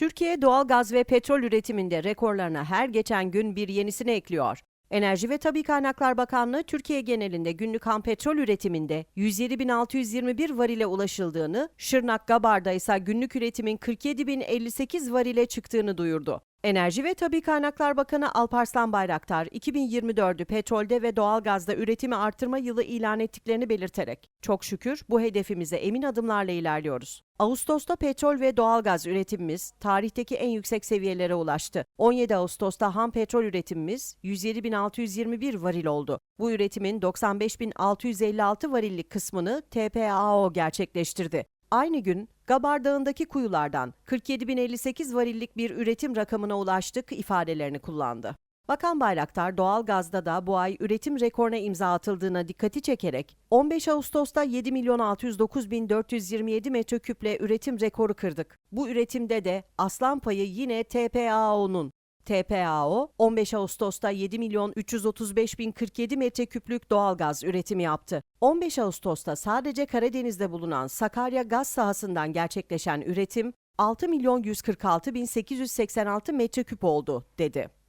Türkiye doğal gaz ve petrol üretiminde rekorlarına her geçen gün bir yenisini ekliyor. Enerji ve Tabi Kaynaklar Bakanlığı Türkiye genelinde günlük ham petrol üretiminde 107.621 varile ulaşıldığını, Şırnak Gabar'da ise günlük üretimin 47.058 varile çıktığını duyurdu. Enerji ve Tabi Kaynaklar Bakanı Alparslan Bayraktar, 2024'ü petrolde ve doğalgazda üretimi artırma yılı ilan ettiklerini belirterek, çok şükür bu hedefimize emin adımlarla ilerliyoruz. Ağustos'ta petrol ve doğalgaz üretimimiz tarihteki en yüksek seviyelere ulaştı. 17 Ağustos'ta ham petrol üretimimiz 107.621 varil oldu. Bu üretimin 95.656 varillik kısmını TPAO gerçekleştirdi. Aynı gün Gabar Dağı'ndaki kuyulardan 47.058 varillik bir üretim rakamına ulaştık ifadelerini kullandı. Bakan Bayraktar doğal gazda da bu ay üretim rekoruna imza atıldığına dikkati çekerek 15 Ağustos'ta 7 milyon 609 bin 427 metreküple üretim rekoru kırdık. Bu üretimde de aslan payı yine TPAO'nun. TPAO 15 Ağustos'ta 7 milyon 335 bin 47 metreküplük doğalgaz üretimi yaptı. 15 Ağustos'ta sadece Karadeniz'de bulunan Sakarya gaz sahasından gerçekleşen üretim 6 milyon 146 bin 886 metreküp oldu, dedi.